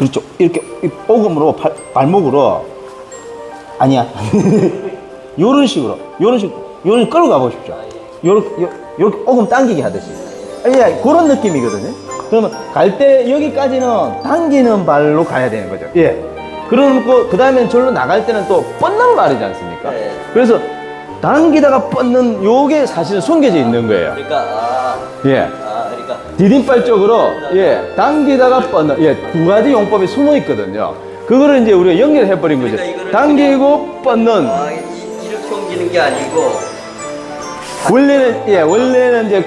그렇죠. 이렇게 이 오금으로 발, 발목으로 아니야. 요런 식으로 요런 식 요런 식으로 끌고 가보십시오. 요렇게 요- 요렇게 오금 당기게 하듯이. 예, 그런 느낌이거든요. 그러면 갈 때 여기까지는 당기는 발로 가야 되는 거죠. 예. 그러고 그 다음에 절로 나갈 때는 또 뻗는 발이지 않습니까? 네. 그래서 당기다가 뻗는 요게 사실은 숨겨져 있는 거예요. 그러니까 아, 예. 디딤발 쪽으로 예 당기다가 뻗는 예두 가지 용법이 숨어 있거든요. 그거를 이제 우리가 연결해 버린 거죠. 그러니까 이거를 당기고 뻗는. 아, 이, 이렇게 옮기는 게 아니고 원래는 예 원래는 이제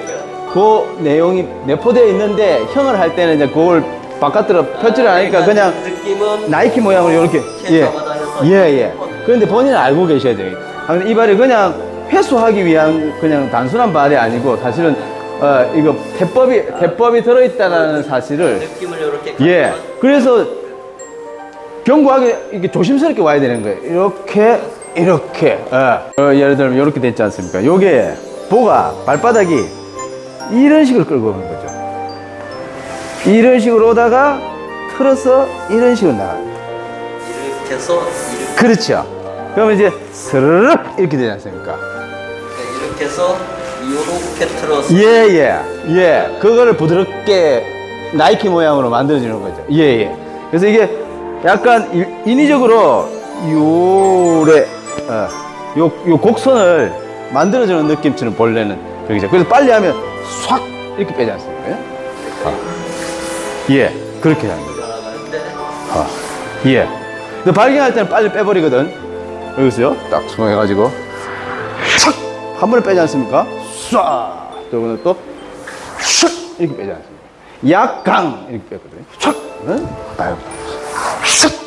그 내용이 내포되어 있는데 형을 할 때는 이제 그걸 바깥으로 펴지를 않으니까 그러니까 그냥 느낌은 나이키 모양으로 이렇게 이렇게 잡아다녀서 예예예 그런데 본인은 알고 계셔야 돼요. 아, 근데 이 발이 그냥 회수하기 위한 그냥 단순한 발이 아니고 사실은 어 이거 대법이 대법이 들어있다라는 사실을 느낌을 이렇게 예. 그래서 견고하게 이게 조심스럽게 와야 되는 거예요. 이렇게 이렇게. 예. 어, 예를 들면 이렇게 됐지 않습니까? 요게 보가 발바닥이 이런 식으로 끌고 오는 거죠. 이런 식으로 오다가 틀어서 이런 식으로 나가요. 이렇게 해서 이렇게, 그렇죠. 그러면 이제 스르륵 이렇게 되지 않습니까? 이렇게 해서 이렇게 틀어서 예, 예, 예. 그거를 부드럽게 나이키 모양으로 만들어주는 거죠. 예, 예. 그래서 이게 약간 이- 인위적으로 요래, 어, 요, 요 곡선을 만들어주는 느낌처럼 본래는 그러죠. 그래서 빨리 하면 싹 이렇게 빼지 않습니까? 예? 아. 예, 그렇게. 나가는데 아, 예. 근데 발견할 때는 빨리 빼버리거든. 여기서요. 딱 수동해가지고. 착! 한 번에 빼지 않습니까? 쏴! 그러고는 또, 슉! 이렇게 빼지 않습니까? 약강! 이렇게 빼거든요. 촥! 응? 아유. 슉!